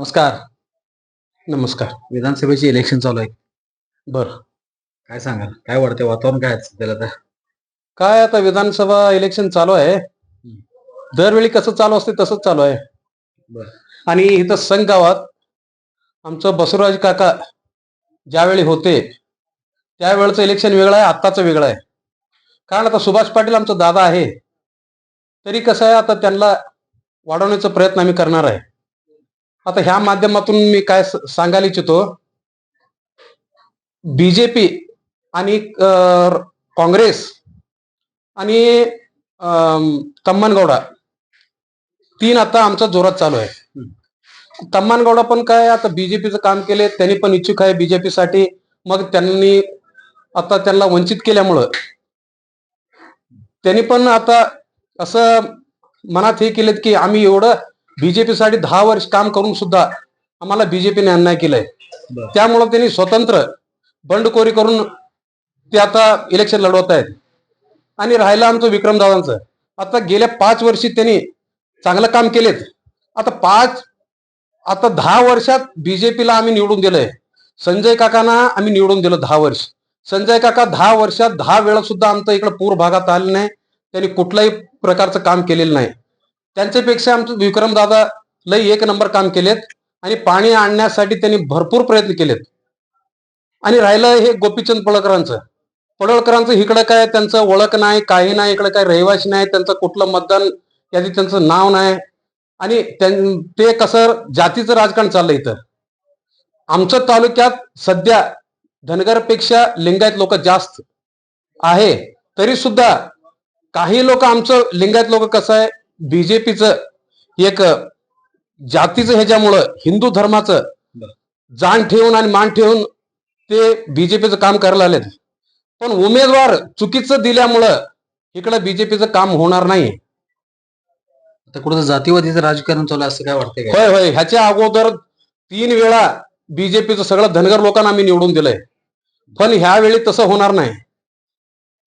नमस्कार. नमस्कार. विधानसभेचे इलेक्शन चालू आहे. बर. काय सांगाल? काय वाटतंय वातावरण? काय आहे सध्याला आता? काय आता विधानसभा इलेक्शन चालू आहे. दरवेळी कसं चालू असते तसंच चालू आहे. बर. आणि इथं संघ गावात आमचं बसवराज काका ज्यावेळी होते त्यावेळचं इलेक्शन वेगळं आहे आत्ताचं वेगळं आहे. कारण आता सुभाष पाटील आमचा दादा आहे. तरी कसं आहे आता त्यांना वाढवण्याचा प्रयत्न आम्ही करणार आहे. आता ह्या माध्यमातून मी काय सांगायला इच्छितो बीजेपी आणि काँग्रेस आणि तम्मनगौडा तीन आता आमचा जोरात चालू आहे. तम्मानगौडा पण काय आता बीजेपीचं काम केले त्यांनी पण इच्छुक आहे बीजेपी साठी. मग त्यांनी आता त्यांना वंचित केल्यामुळं त्यांनी पण आता असं मनात हे केलेत की आम्ही एवढं बीजेपी साठी दहा वर्ष काम करून सुद्धा आम्हाला बीजेपीने अन्याय केलाय. त्यामुळं त्यांनी स्वतंत्र बंडखोरी करून ते आता इलेक्शन लढवत आहेत. आणि राहिलं आमचं विक्रमदादांचं आता गेल्या पाच वर्षी त्यांनी चांगलं काम केलेत. आता पाच आता दहा वर्षात बीजेपीला आम्ही निवडून दिलंय. संजय काकांना आम्ही निवडून दिलं दहा वर्ष. संजय काका दहा वर्षात दहा वेळा सुद्धा आमचं इकडे पूर भागात आले नाही. त्यांनी कुठल्याही प्रकारचं काम केलेलं नाही. त्यांच्यापेक्षा आमचं विक्रमदादा लय एक नंबर काम केलेत आणि पाणी आणण्यासाठी त्यांनी भरपूर प्रयत्न केलेत. आणि राहिलं हे गोपीचंद पळकरांचं पडळकरांचं इकडं काय त्यांचं ओळख नाही काही नाही इकडं काय रहिवासी नाही त्यांचं कुठलं मतदान यादी त्यांचं नाव नाही. आणि त्यां- ते कसं जातीचं राजकारण चाललंय इथं. आमच्या तालुक्यात सध्या धनगरपेक्षा लिंगायत लोक जास्त आहे. तरी सुद्धा काही लोक आमचं लिंगायत लोक कसं आहे बीजेपीचं एक जातीचं ह्याच्यामुळं हिंदू धर्माचं जाण ठेवून आणि मान ठेवून ते बीजेपीचं काम करायला आलेत. पण उमेदवार चुकीचं दिल्यामुळं इकडं बीजेपीचं काम होणार नाही. आता कुठं जातीवादीचं राजकारण चालू असं काय वाटतंय होय होय. ह्याच्या अगोदर तीन वेळा बीजेपीचं सगळं धनगर लोकांना आम्ही निवडून दिलंय. पण ह्यावेळी तसं होणार नाही.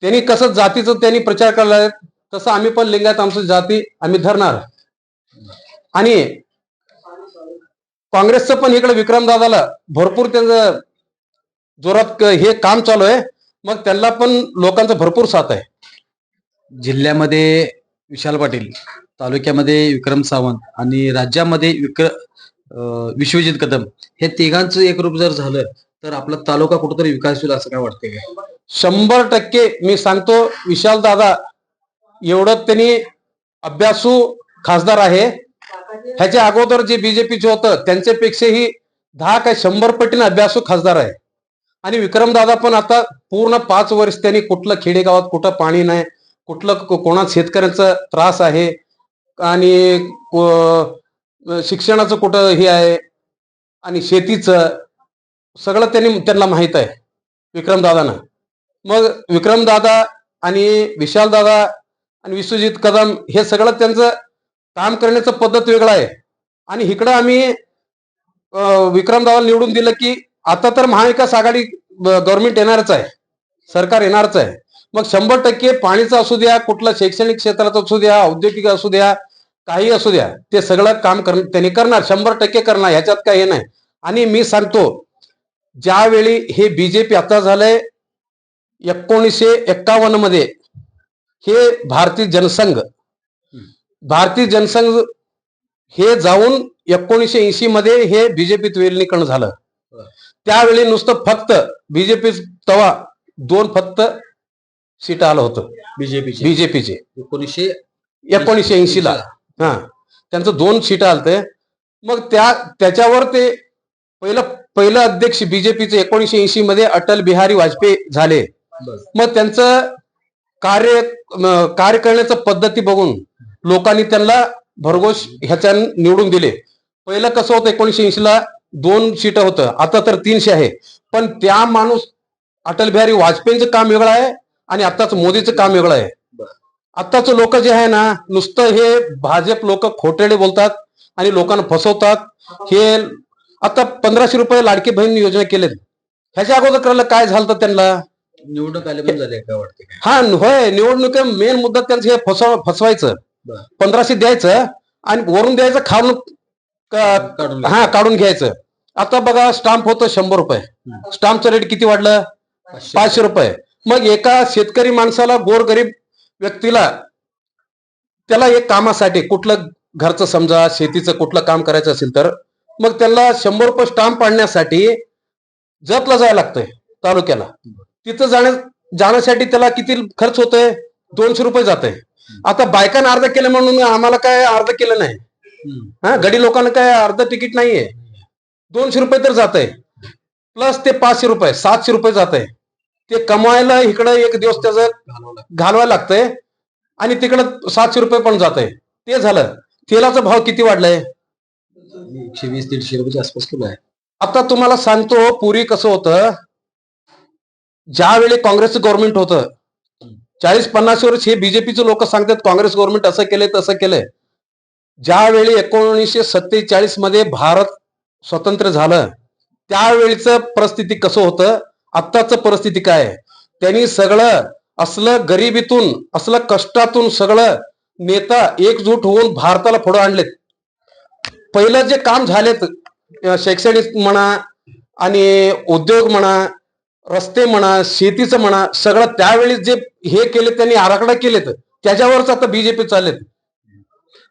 त्यांनी कसं जातीचं त्यांनी प्रचार केलाय तसं आम्ही पण लिंगायत आमचं जाती आम्ही धरणार. आणि काँग्रेसचं पण इकडे विक्रमदादाला भरपूर त्यांचं जोरात हे काम चालू आहे. मग त्यांना पण लोकांचा भरपूर साथ आहे. जिल्ह्यामध्ये विशाल पाटील तालुक्यामध्ये विक्रम सावंत आणि राज्यामध्ये विक्र विश्वजित कदम हे तिघांचं एकरूप जर झालं तर आपला तालुका कुठेतरी विकास होईल असं काय वाटतंय? काय शंभर टक्के मी सांगतो विशाल दादा एवढं त्यांनी अभ्यासू खासदार आहे. ह्याच्या अगोदर जे बीजेपीचे होतं त्यांच्यापेक्षाही दहा काय शंभर पटीने अभ्यासू खासदार आहे. आणि विक्रमदादा पण आता पूर्ण पाच वर्ष त्यांनी कुठलं खेडेगावात कुठं पाणी नाही कुठलं कोणा शेतकऱ्यांचा त्रास आहे आणि शिक्षणाचं कुठं हे आहे आणि शेतीचं सगळं त्यांनी त्यांना माहीत आहे विक्रमदादानं. मग विक्रमदादा आणि विशालदादा आणि विश्वजित कदम हे सगळं त्यांचं काम करण्याचं पद्धत वेगळं आहे. आणि इकडं आम्ही विक्रम दावाला निवडून दिलं की आता तर महाविकास आघाडी गव्हर्नमेंट येणारच आहे. सरकार येणारच आहे. मग शंभर टक्के पाणीचं असू द्या कुठलं शैक्षणिक क्षेत्राचं असू द्या औद्योगिक असू द्या काही असू द्या ते सगळं काम कर त्यांनी करणार शंभर टक्के करणार ह्याच्यात काही हे नाही. आणि मी सांगतो ज्यावेळी हे बीजेपी आता झालंय एकोणीसशे एक्कावन्नमध्ये हे भारतीय जनसंघ भारतीय जनसंघ हे जाऊन एकोणीसशे ऐंशी मध्ये हे बीजेपीत विलिनीकरण झालं. त्यावेळी नुसतं फक्त बीजेपी तवा दोन फक्त सीट आलं होतं. बीजेपीचे बीजेपीचे एकोणीसशे एकोणीसशे ऐंशी ला. हा. त्यांचं दोन सीट आलते. मग त्या त्याच्यावर ते पहिलं पहिलं अध्यक्ष बीजेपीचे एकोणीसशे ऐंशी मध्ये अटल बिहारी वाजपेयी झाले. मग त्यांचं कार्य कार्य करण्याचं पद्धती बघून लोकांनी त्यांना भरघोष ह्याच्या निवडून दिले. पहिलं कसं होतं एकोणीसशे ऐंशी ला दोन सीट होतं. आता तर तीनशे आहे. पण त्या माणूस अटल बिहारी वाजपेयींचं काम वेगळं आहे आणि आताच मोदीचं काम वेगळं आहे. आताच लोक जे आहे ना नुसतं हे भाजप लोक खोटेडे बोलतात आणि लोकांना फसवतात. हे आता पंधराशे रुपये लाडकी बहीण योजना केलेत. ह्याच्या अगोदर करायला काय झालं त्यांना? निवडणूक आले पण झाले काय हा होय निवडणूक मेन मुद्दा त्यांचं हे फसव फसवायचं. बरं. पंधराशे द्यायचं आणि वरून द्यायचं खाऊन क- काढून घ्या. हा काढून घ्यायचं. आता बघा स्टाम्प होतं शंभर रुपये. स्टाम्पचं रेट किती वाढलं? पाचशे. पाचशे रुपये. मग एका शेतकरी माणसाला गोरगरीब व्यक्तीला त्याला एक कामासाठी कुठलं घरचं समजा शेतीचं कुठलं काम करायचं असेल तर मग त्याला शंभर रुपये स्टाम्प पाडण्यासाठी जतला जायला लागतंय तालुक्याला. तिथं जाण्या जाण्यासाठी त्याला किती खर्च होतोय? दोनशे रुपये जाते आता बायकांना अर्ध केलं म्हणून आम्हाला काय अर्ध केलं नाही. हा गडी लोकांना काय अर्ध तिकीट नाहीये. दोनशे रुपये तर जात आहे प्लस ते पाचशे रुपये सातशे रुपये जात आहे ते कमवायला इकडं एक दिवस त्याचं. घालवायला लागतंय. आणि तिकडं सातशे रुपये पण जात आहे ते झालं. तेलाचा भाव किती वाढलाय? एकशे वीस दीडशे रुपयाच्या आसपास किलो आहे आता तुम्हाला सांगतो पूर्वी कसं होतं? ज्यावेळी काँग्रेसचं गव्हर्नमेंट होतं चाळीस पन्नास वर्ष हे बीजेपीचे लोक सांगतात काँग्रेस गव्हर्नमेंट असं केलंय तसं केलंय. ज्यावेळी एकोणीसशे सत्तेचाळीसमध्ये भारत स्वतंत्र झालं त्यावेळीच परिस्थिती कसं होतं आत्ताच परिस्थिती काय? आहे त्यांनी सगळं असलं गरिबीतून असलं कष्टातून सगळं नेता एकजूट होऊन भारताला पुढे आणलेत. पहिलं जे काम झालेत शैक्षणिक म्हणा आणि उद्योग म्हणा रस्ते म्हणा शेतीचं म्हणा सगळं त्यावेळी जे हे केले त्यांनी आराखडा केलेत. त्याच्यावरच आता बीजेपी चाललेत.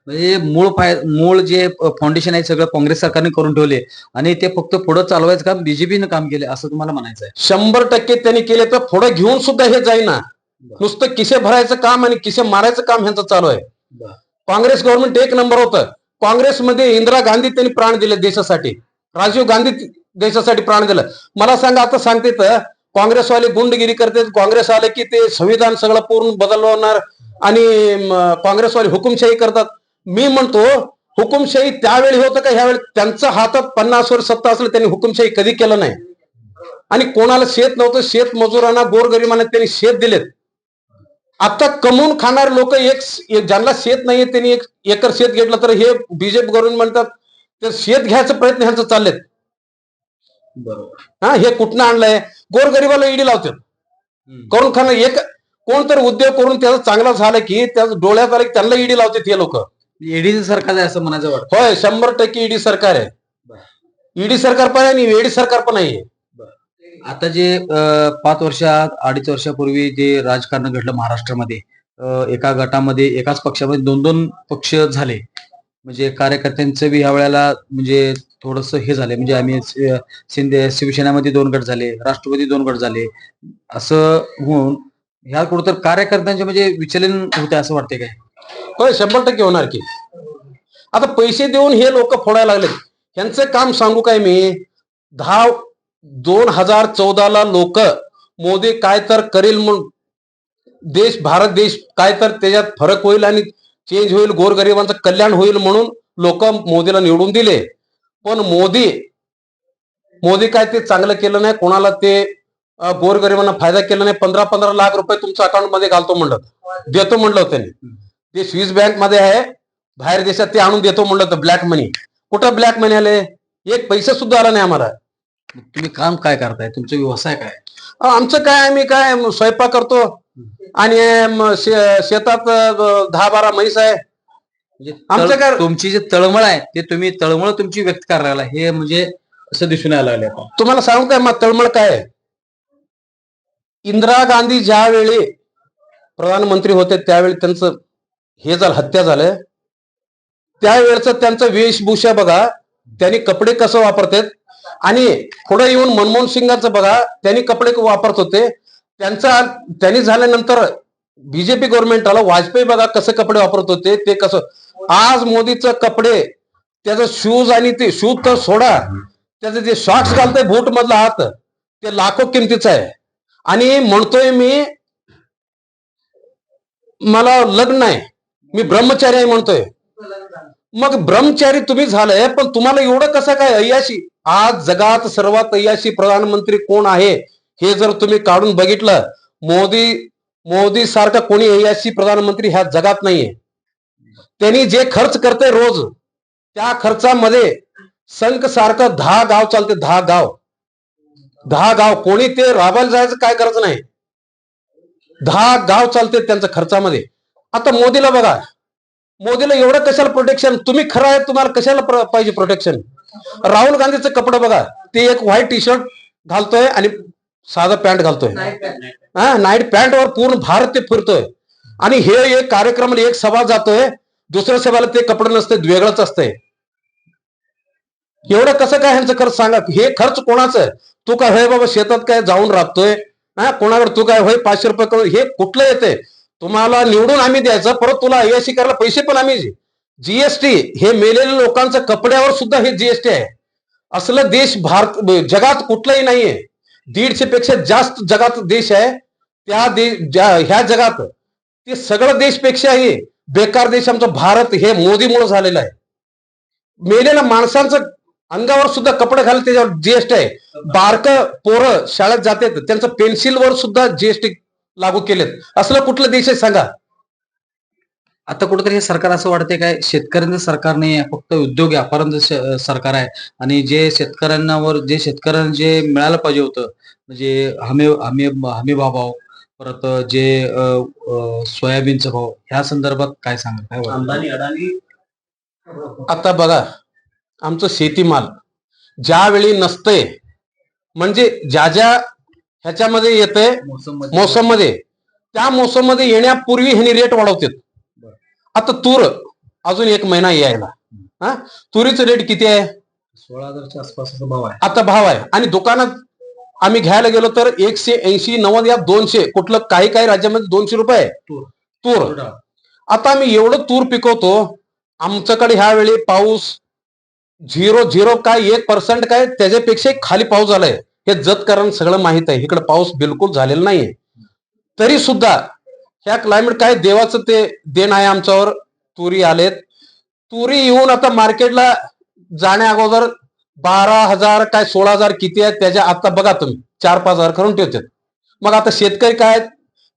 म्हणजे मूळ फाय मूळ जे फाउंडेशन आहे सगळं काँग्रेस सरकारने करून ठेवले. आणि ते फक्त पुढे चालवायचं काम बीजेपीनं काम केले असं तुम्हाला म्हणायचं आहे शंभर टक्के त्यांनी केले तर पुढे घेऊन सुद्धा हे जाईना. नुसतं किसे भरायचं काम आणि किसे मारायचं काम ह्यांचं चालू आहे. काँग्रेस गव्हर्नमेंट एक नंबर होतं. काँग्रेसमध्ये इंदिरा गांधी त्यांनी प्राण दिले देशासाठी. राजीव गांधी देशासाठी प्राण दिलं. मला सांगा आता सांगते तर काँग्रेसवाले गुंडगिरी करतात. काँग्रेस आले की ते संविधान सगळं पूर्ण बदलवणार आणि काँग्रेसवाले हुकुमशाही करतात. मी म्हणतो हुकुमशाही त्यावेळी होतं का ह्यावेळी? त्यांचा हातात पन्नास वर सत्ता असलं त्यांनी हुकुमशाही कधी केलं नाही. आणि कोणाला शेत नव्हतं शेत मजुरांना गोरगरिबांना त्यांनी शेत दिलेत. आता कमवून खाणारे लोक एक एक- ज्यांना शेत नाहीये त्यांनी एक एकर शेत घेतलं तर हे बीजेपी गव्हर्नमेंट म्हणतात. ते शेत घ्यायचा प्रयत्न ह्यांचा चाललेत. बरोबर. हा हे कुठनं आणलंय? गोरगरिबाला ईडी लावतात करून खाणं एक कोण तर उद्योग करून त्याचं चांगला झालं की त्याचं डोळ्यात आलं की त्यांना ईडी लावतात हे लोक. ईडीचं सरकार आहे असं म्हणायचं वाटतं. होय शंभर टक्के ईडी सरकार आहे. ईडी सरकार पण आहे आणि ईडी सरकार पण आहे आता जे पाच वर्षात अडीच वर्षापूर्वी जे राजकारण घडलं महाराष्ट्रामध्ये एका गटामध्ये एकाच पक्षामध्ये दोन दोन पक्ष झाले. म्हणजे कार्यकर्त्यांचं बी ह्या वेळेला म्हणजे थोडस हे झालंय. म्हणजे आम्ही शिंदे शिवसेनेमध्ये दोन गट झाले राष्ट्रवादी दोन गट झाले. असं होऊन ह्या कुठंतर कार्यकर्त्यांचे म्हणजे विचलन होते असं वाटते काय? होय शंभर टक्के होणार की. आता पैसे देऊन हे लोक फोडायला लागले यांचं काम सांगू काय मी? दहा दोन हजार चौदाला लोक मोदी काय तर करेल म्हणून देश भारत देश काय तर त्याच्यात फरक होईल आणि चेंज होईल गोरगरिबांचं कल्याण होईल म्हणून लोक मोदीला निवडून दिले. पण मोदी मोदी काय ते चांगलं केलं नाही कोणाला ते गोरगरिबांना फायदा केला नाही पंधरा पंधरा लाख रुपये तुमच्या अकाउंटमध्ये घालतो म्हणलं. देतो म्हणलं होतं त्यांनी. ते स्विस बँकमध्ये आहे बाहेर देशात ते आणून देतो म्हणलं होतं ब्लॅक मनी. कुठं ब्लॅक मनी आले? एक पैसा सुद्धा आला नाही आम्हाला. तुम्ही काम काय करताय? तुमचा व्यवसाय काय? आमचं काय आम्ही काय स्वयंपाक करतो. आणि शेतात दहा बारा म्हैस आहे. म्हणजे आमचं तळ- काय- तुमची जी तळमळ आहे ते तुम्ही तळमळ तुमची व्यक्त करायला. हे म्हणजे असं दिसून यायला लागले आता तुम्हाला सांगू काय मग तळमळ काय आहे? इंदिरा गांधी ज्यावेळी प्रधानमंत्री होते त्यावेळी त्यांचं हे झालं हत्या झालं त्यावेळेचं त्यांचं वेशभूषा बघा त्यांनी कपडे कसं वापरतात आणि पुढे येऊन मनमोहन सिंगांचं बघा त्यांनी कपडे वापरत होते त्यांचा त्यांनी झाल्यानंतर बीजेपी गव्हर्नमेंट आलं वाजपेयी बघा कसं कपडे वापरत होते ते कसं आज मोदीचं कपडे त्याचं शूज आणि ते शूज तर सोडा. त्याचे जे शॉर्ट्स घालतंय बूट मधला हात ते लाखो किमतीचं आहे. आणि म्हणतोय मी मला लग्न आहे मी ब्रह्मचारी आहे म्हणतोय. मग ब्रह्मचारी तुम्ही झालंय पण तुम्हाला एवढं कसं काय अय्याशी? आज जगात सर्वात अय्याशी प्रधानमंत्री कोण आहे हे जर तुम्ही काढून बघितलं मोदी मोदी सारखा कोणी अय्याशी प्रधानमंत्री ह्या जगात नाहीये. त्यांनी जे खर्च करते रोज त्या खर्चामध्ये संख सारखं दहा गाव चालते दहा गाव. दहा गाव कोणी ते राबायला जायचं काय करायचं नाही. दहा गाव चालते त्यांच्या खर्चामध्ये. आता मोदीला बघा मोदीला एवढं कशाला प्रोटेक्शन तुम्ही खरं आहे तुम्हाला कशाला पाहिजे प्रोटेक्शन राहुल गांधीचं कपडे बघा ते एक व्हाईट टी शर्ट घालतोय आणि साधा पॅन्ट घालतोय. हा नाईट पॅन्ट वर पूर्ण भारत ते फिरतोय. आणि हे एक कार्यक्रमाला एक सभा जातोय दुसऱ्या सेवाला ते कपडे नसते वेगळंच असतंय. एवढं कसं काय ह्यांचं खर्च सांगा? हे खर्च कोणाचं? आहे? तू काय होय बाबा शेतात काय जाऊन राबतोय? हा कोणाकडे तू काय होय पाचशे रुपये करून हे कुठलं येते तुम्हाला निवडून आम्ही द्यायचं परत तुला अयशी करायला पैसे पण आम्ही जीएसटी हे मेलेल्या लोकांचं कपड्यावर सुद्धा हे जीएसटी आहे. असलं देश भारत जगात कुठलाही नाहीये. दीडशे पेक्षा जास्त जगात देश आहे. त्या दे ज्या- ह्या जगात. ते सगळं देशपेक्षाही बेकार देश आमचा भारत हे मोदीमुळे झालेला आहे. मेलेल्या माणसांचं अंगावर सुद्धा कपडे घालत त्याच्यावर जीएसटी आहे. बारक पोरं शाळेत जाते त्यांचं पेन्सिलवर सुद्धा जीएसटी लागू केलेत. असलं कुठलं देश आहे सांगा. आता कुठेतरी हे सरकार असं वाटतंय काय शेतकऱ्यांचं सरकार नाही आहे फक्त उद्योग व्यापाऱ्यांचं सरकार आहे. आणि जे शेतकऱ्यांवर जे शेतकऱ्यांना जे मिळायला पाहिजे होतं म्हणजे हमी हमी हमी भाव परत जे सोयाबीनचा भाव ह्या संदर्भात काय सांगा काय वाटतं? आता बघा आमचं शेतीमाल ज्यावेळी नसतंय म्हणजे ज्या ज्या ह्याच्यामध्ये येतंय मोसममध्ये- मोसममध्ये त्या मोसममध्ये येण्यापूर्वी ह्यांनी रेट वाढवतात. आता तूर अजून एक महिना यायला. हा? तुरीचं रेट किती आहे? सोळा हजारच्या आसपासचा भाव आहे. आता भाव आहे. आणि दुकानात आम्ही घ्यायला गेलो तर एकशे ऐंशी नव्वद या दोनशे कुठलं काही काही राज्यामध्ये दोनशे रुपये तूर. तूर. आता आम्ही एवढं तूर पिकवतो आमच्याकडे ह्या वेळी पाऊस झिरो झिरो काय एक पर्सेंट काय त्याच्यापेक्षा खाली पाऊस झालाय. हे जतकरण सगळं माहीत आहे. इकडे पाऊस बिलकुल झालेला नाहीये. तरी सुद्धा ह्या क्लायमेट काय देवाचं ते देण आहे आमच्यावर. तुरी आलेत. तुरी येऊन आता मार्केटला जाण्या अगोदर बारा हजार काय सोळा हजार किती आहेत त्याच्या आता बघा तुम्ही. चार पाच हजार करून ठेवतात. मग आता शेतकरी काय आहेत?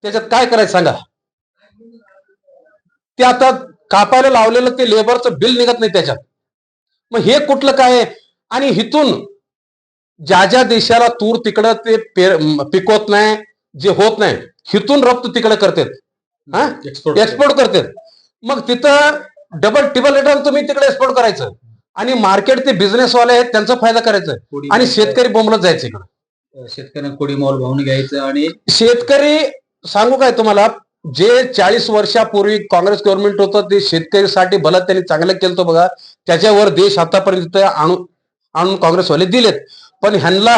त्याच्यात काय करायचं सांगा. ते आता कापायला लावलेलं ते लेबरचं बिल निघत नाही त्याच्यात. मग हे कुठलं काय आहे? आणि हिथून ज्या ज्या देशाला तूर तिकडं ते पिकवत नाही जे होत नाही हिथून रफ्त तिकडे करतात. हा? एक्सपोर्ट एक्सपोर्ट करतात. मग तिथं डबल टिबल रेटवर तुम्ही तिकडे एक्सपोर्ट करायचं. आणि मार्केट ते बिझनेस वाले आहेत त्यांचा फायदा करायचा आणि शेतकरी बोंबलत जायचं. इकडं शेतकऱ्यांना कोडी मॉल भावून घ्यायचं आणि शेतकरी सांगू काय तुम्हाला? जे चाळीस वर्षापूर्वी काँग्रेस गव्हर्नमेंट होतं ते शेतकरीसाठी भलं त्यांनी चांगलं केलं होतं बघा. त्याच्यावर देश आतापर्यंत आणून आणून काँग्रेसवाले दिलेत. पण ह्यांना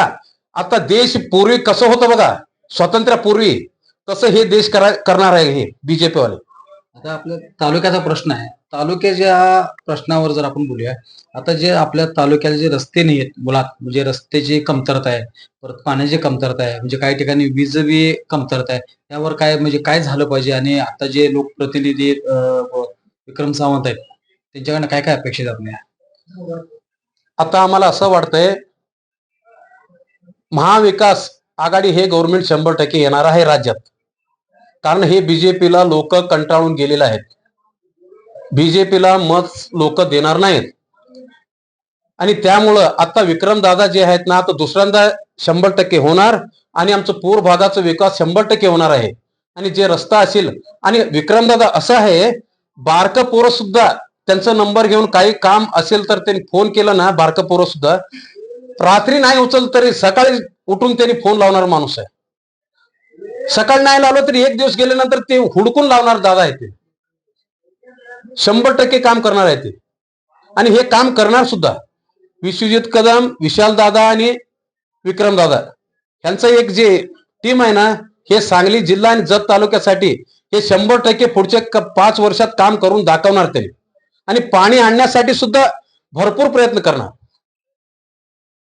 आता देश पूर्वी कसं होतं बघा? स्वातंत्र्यापूर्वी तसं हे देश करा करणार आहे हे बीजेपी वाले? आता आपल्या तालुक्याचा प्रश्न आहे. तालुक्याच्या प्रश्नावर जर आपण बोलूया आता जे आपल्या तालुक्याला जे रस्ते नाही आहेत मुळात म्हणजे रस्त्याची कमतरता आहे परत पाण्याची कमतरता आहे म्हणजे काही ठिकाणी वीज बी कमतरता आहे त्यावर काय म्हणजे काय झालं पाहिजे आणि आता जे लोकप्रतिनिधी विक्रम सावंत आहेत त्यांच्याकडनं काय काय अपेक्षित आपल्या? आता आम्हाला असं वाटतंय महाविकास आघाडी हे गव्हर्नमेंट शंभर टक्के येणार आहे राज्यात. कारण हे बीजेपीला लोक कंटाळून गेलेले आहेत. बीजेपीला मत लोक देणार नाहीत. आणि त्यामुळं आता विक्रमदादा जे आहेत ना आता दुसऱ्यांदा शंभर टक्के होणार आणि आमचं पूर भागाचा विकास शंभर टक्के होणार आहे. आणि जे रस्ता असेल आणि विक्रमदादा असं आहे बारक पोरं सुद्धा त्यांचा नंबर घेऊन काही काम असेल तर त्यांनी फोन केला ना बारक पोरं सुद्धा रात्री नाही उचल तरी सकाळी उठून त्यांनी फोन लावणार माणूस आहे. सकाळी नाही लावलं तरी एक दिवस गेल्यानंतर ते हुडकून लावणार दादा आहे ते. शंभर टक्के काम करणार आहे ते. आणि हे काम करणार सुद्धा विश्वजित कदम विशाल दादा आणि विक्रम दादा. यांचं एक जे टीम आहे ना हे सांगली जिल्हा आणि जत तालुक्यासाठी हे शंभर टक्के पुढच्या क- पाच वर्षात काम करून दाखवणार त्यांनी आणि पाणी आणण्यासाठी सुद्धा भरपूर प्रयत्न करणार.